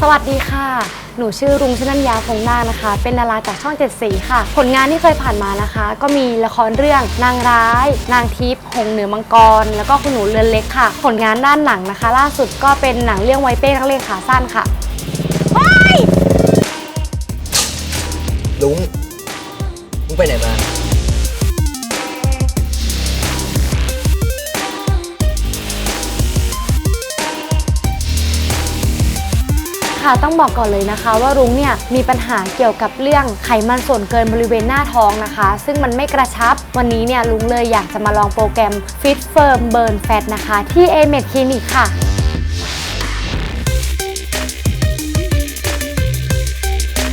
สวัสดีค่ะ หนูชื่อรุงชนัญญาพงนาคนะคะ เป็นดาราจากช่องเจ็ดสีค่ะ ผลงานที่เคยผ่านมานะคะ ก็มีละครเรื่องนางร้าย นางทิพย์หงเหนือมังกร แล้วก็คุณหนูเรือนเล็กค่ะ ผลงานด้านหนังนะคะ ล่าสุดก็เป็นหนังเรื่องไวเป้นักเลงขาสั้นค่ะลุงมึงไปไหนมา ค่ะต้องบอกก่อนเลยนะคะ ว่ารุ้งเนี่ยมีปัญหาเกี่ยวกับเรื่องไขมันส่วนเกินบริเวณหน้าท้องนะคะ ซึ่งมันไม่กระชับ วันนี้เนี่ยรุ้งเลยอยากจะมาลองโปรแกรม Fit Firm Burn Fat นะคะ ที่ a m e d Clinic ค่ะ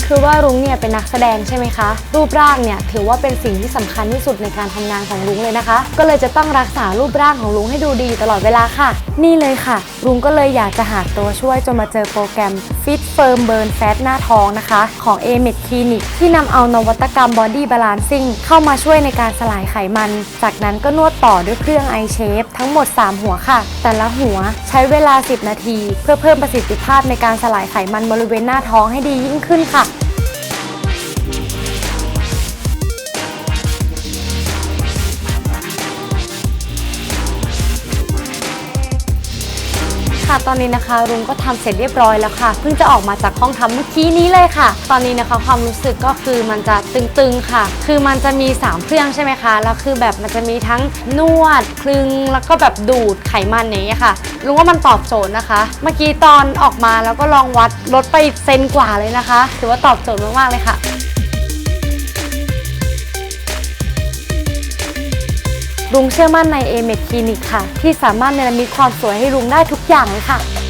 คือว่ารุ้งเนี่ยเป็นนักแสดงใช่ไหมคะ รูปร่างเนี่ยถือว่าเป็นสิ่งที่สำคัญที่สุดในการทำงานของรุ้งเลยนะคะ ก็เลยจะต้องรักษารูปร่างของรุ้งให้ดูดีตลอดเวลาค่ะ นี่เลยค่ะ รุ้งก็เลยอยากจะหาตัวช่วยจนมาเจอโปรแกรม ฟิตเฟิร์มเบิร์นแฟตหน้าท้องนะคะ ของ a m e d Clinic ที่นำเอานวัตกรรม Body Balancing เข้ามาช่วยในการสลายไขมัน จากนั้นก็นวดต่อด้วยเครื่อง i Shape ทั้งหมด 3 หัวค่ะ แต่ละหัวใช้เวลา 10 นาที เพื่อเพิ่มประสิทธิภาพในการสลายไขมันบริเวณหน้าท้องให้ดียิ่งขึ้นค่ะ ค่ะ ตอนนี้นะคะรุ้งก็ทำเสร็จเรียบร้อยแล้วค่ะ เพิ่งจะออกมาจากห้องทำเมื่อกี้นี้เลยค่ะ ตอนนี้นะคะความรู้สึกก็คือมันจะตึงๆค่ะ คือมันจะมี 3 เครื่องใช่ไหมคะแล้วคือแบบมันจะมีทั้งนวดคลึงแล้วก็แบบดูดไขมันอย่างเงี้ค่ะรุ้งว่ามันตอบโจทย์นะคะ เมื่อกี้ตอนออกมาแล้วก็ลองวัดลดไปเซนกว่าเลยนะคะ ถือว่าตอบโจทย์มากๆเลยค่ะ ลุงเชื่อมั่นใน a m e d Clinic ค่ะ ที่สามารถเนรมิตความสวยให้ลุงได้ทุกอย่างเลยค่ะ